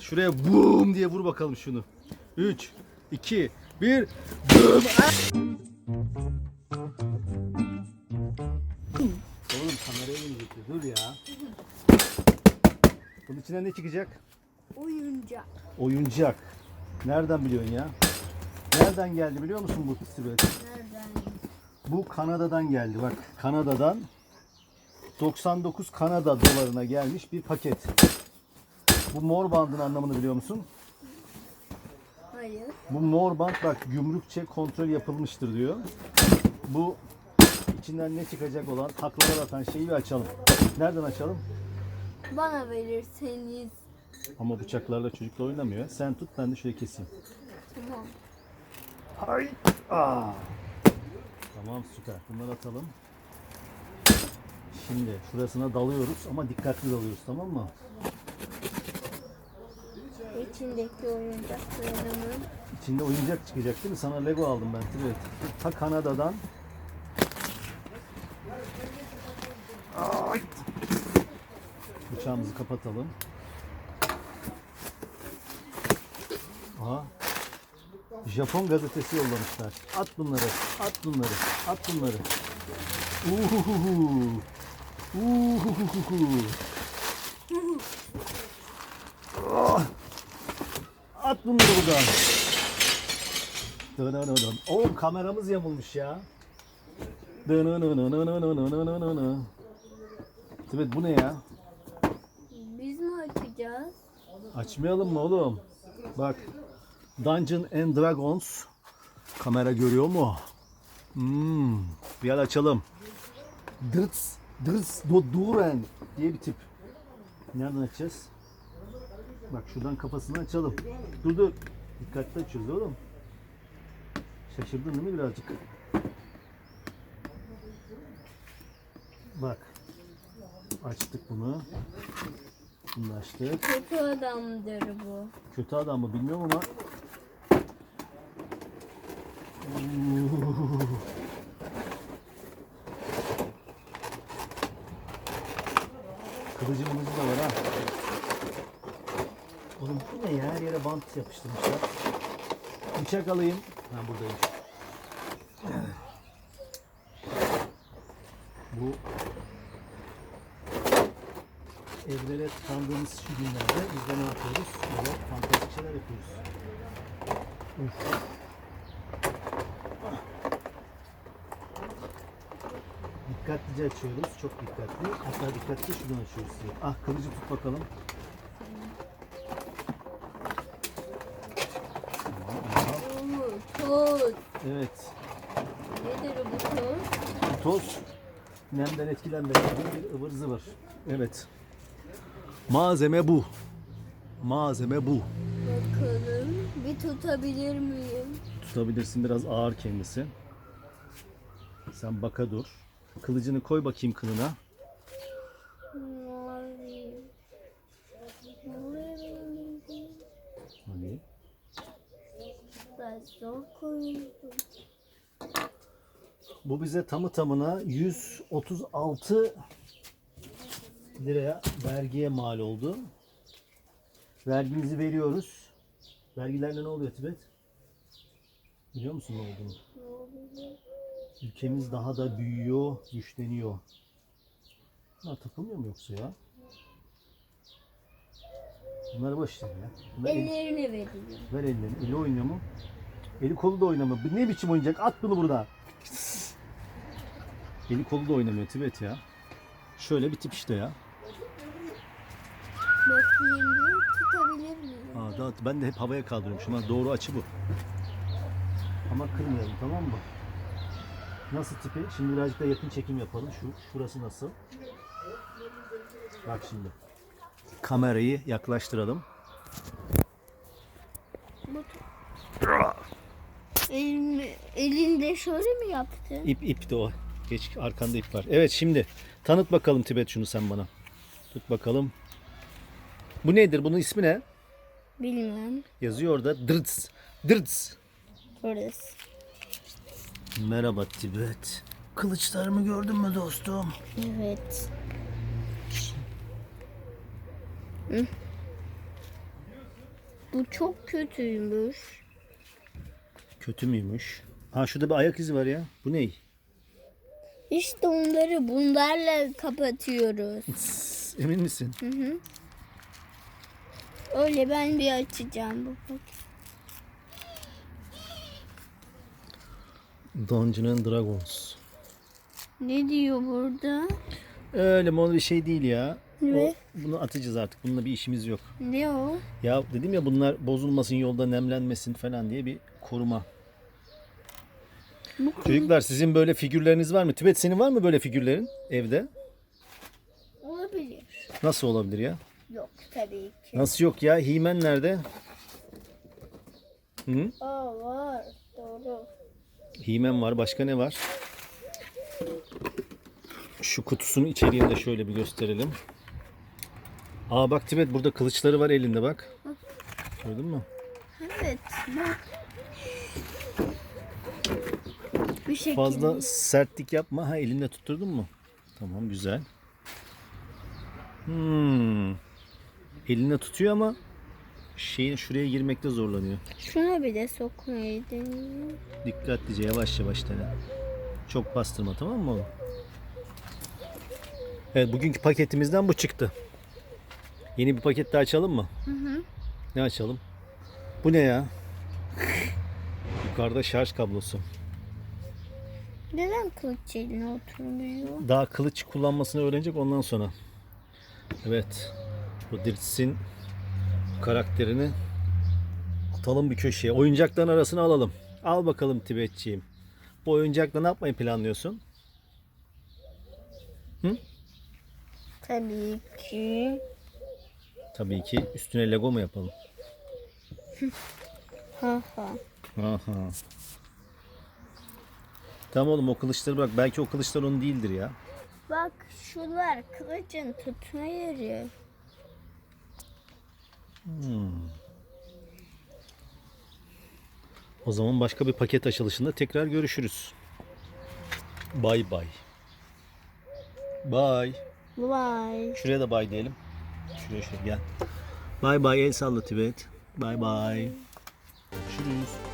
Şuraya boom diye vur bakalım şunu. 3, 2, 1. Boom. Oğlum kameraya gelecekti. Dur ya. Bunun içinden ne çıkacak? Oyuncak. Oyuncak. Nereden biliyorsun ya? Nereden geldi biliyor musun bu silüet? Nereden? Bu Kanada'dan geldi. Bak Kanada'dan 99 Kanada dolarına gelmiş bir paket. Bu mor bandın anlamını biliyor musun? Hayır. Bu mor band bak gümrükçe kontrol yapılmıştır diyor. Bu içinden ne çıkacak olan taklalar atan şeyi bir açalım. Nereden açalım? Bana verirseniz. Ama bıçaklarla çocukla oynamıyor. Sen tut ben de şöyle keseyim. Tamam. Hay. Aa. Tamam süper. Bunları atalım. Şimdi şurasına dalıyoruz ama dikkatli dalıyoruz tamam mı? İçindeki oyuncaklarımı. İçinde oyuncak çıkacak değil mi? Sana Lego aldım ben. Evet. Ta Kanada'dan. Ay. Bıçağımızı kapatalım. Aha. Japon gazetesi yollamışlar. At bunları, at bunları, at bunları. Uhuhuhu. Uhuhuhu. At bunları buradan. Dın dın dın. Oğlum kameramız yamulmuş ya. Dın dın dın dın dın dın dın dın. Evet bu ne ya? Biz mi açacağız? Açmayalım mı oğlum? Bak. Dungeon and Dragons. Kamera görüyor mu? Hmm. Bir yer açalım. Dırts, Dırts do Duren diye bir tip. Nereden açacağız? Bak şuradan kafasını açalım. Dur dur. Dikkatli açıyoruz oğlum. Şaşırdın değil mi birazcık? Bak. Açtık bunu. Bunu açtık. Kötü adamdır bu. Kötü adam mı bilmiyorum ama Kılıcı mılıcı da var ha. Oğlum bu ne ya? Her yere bant yapıştırmışlar. Bıçak alayım. Ha buradaymış. Bu evlere tıkandığımız şu günlerde biz de ne yapıyoruz? Böyle fantastik şeyler yapıyoruz. Uf. Dikkatlice açıyoruz. Çok dikkatli. Hatta dikkatli şuradan açıyoruz. Ah kılıcı tut bakalım. Oo, toz. Evet. Nedir bu toz? Toz nemden etkilenmeden bir ıvır zıvır. Evet. Malzeme bu. Malzeme bu. Bakalım. Bir tutabilir miyim? Tutabilirsin biraz ağır kendisi. Sen baka dur. Kılıcını koy bakayım kınına. Zor koydum. Bu bize tamı tamına 136 liraya vergiye mal oldu. Vergimizi veriyoruz. Vergilerle ne oluyor Tibet? Biliyor musun ne olduğunu? Ülkemiz daha da büyüyor, güçleniyor. Bunlar takılmıyor mu yoksa ya? Bunları boş ver ya. Bunlar el- Ellerini vereyim. ver ellerini. Eli oynuyor mu? Eli kolu da oynamıyor. Ne biçim oyuncak? At bunu buradan. Eli kolu da oynamıyor Tibet ya. Şöyle bir tip işte ya. Bakayım tutabilir? Aa, da, ben de hep havaya kaldırıyormuşum. Ha, doğru açı bu. Ama kırmayalım tamam mı? Nasıl tipi? Şimdi birazcık da yakın çekim yapalım. Şu şurası nasıl? Bak şimdi. Kamerayı yaklaştıralım. Elinde şöyle mi yaptın? İp ip de o. Geç arkanda ip var. Evet şimdi tanıt bakalım Tibet şunu sen bana. Tut bakalım. Bu nedir? Bunun ismi ne? Bilmem. Yazıyor orada. Dırts. Dırts. Orası. Merhaba Tibet. Kılıçlarımı gördün mü dostum? Evet. Bu çok kötüymüş. Kötü müymüş? Ha şurada bir ayak izi var ya. Bu ne? İşte onları bunlarla kapatıyoruz. Emin misin? Hı hı. Öyle ben bir açacağım bu paketi. Dungeons and Dragons. Ne diyor burada? Öyle mi bir şey değil ya. Ne? O, bunu atacağız artık. Bununla bir işimiz yok. Ne o? Ya dedim ya bunlar bozulmasın yolda nemlenmesin falan diye bir koruma. Bu Çocuklar sizin böyle figürleriniz var mı? Tibet senin var mı böyle figürlerin evde? olabilir. Nasıl olabilir ya? Yok tabii ki. Nasıl yok ya? Himen nerede? Hı? Aa var. Doğru. Himen var. Başka ne var? Şu kutusunun içeriğini de şöyle bir gösterelim. Aa bak Tibet burada kılıçları var elinde bak. Gördün mü? Evet. Bak. Bir şekilde. Fazla sertlik yapma. Ha elinde tutturdun mu? Tamam güzel. Hmm. Elinde tutuyor ama şeyin şuraya girmekte zorlanıyor. Şuna bir de sokmayı. Dikkatlice yavaş yavaş dene. Çok bastırma tamam mı oğlum? Evet bugünkü paketimizden bu çıktı. Yeni bir paket daha açalım mı? Hı hı. Ne açalım? Bu ne ya? Yukarıda şarj kablosu. Neden kılıç eline oturmuyor? Daha kılıç kullanmasını öğrenecek ondan sonra. Evet. Bu Dirts'in karakterini atalım bir köşeye. Oyuncakların arasına alalım. Al bakalım Tibetçiğim. Bu oyuncakla ne yapmayı planlıyorsun? Tabii ki. Tabii ki üstüne Lego mu yapalım? Ha ha. Aha. Tamam oğlum o kılıçları bırak. Belki o kılıçlar onun değildir ya. Bak şunlar kılıcın tutma yeri. O zaman başka bir paket açılışında tekrar görüşürüz. Bay bay. Bay. Vay. Şuraya da bay diyelim. Şuraya şuraya gel. Bay bay el salla Tibet. Bay bay. Görüşürüz.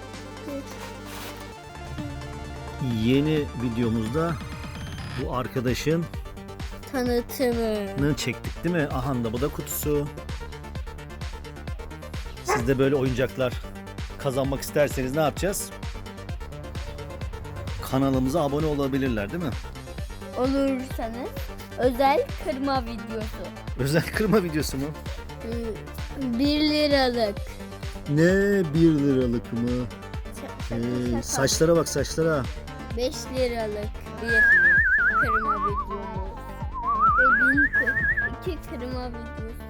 Yeni videomuzda bu arkadaşın Tanıtımı. Ne çektik değil mi? Aha da bu da kutusu. Siz de böyle oyuncaklar kazanmak isterseniz ne yapacağız? Kanalımıza abone olabilirler değil mi? Olursanız özel kırma videosu. Özel kırma videosu mu? 1 liralık. Ne 1 liralık mı? Ee, saçlara bak saçlara. 5 liralık bir kırma videomuz. Ve 1000 iki kırma videosu.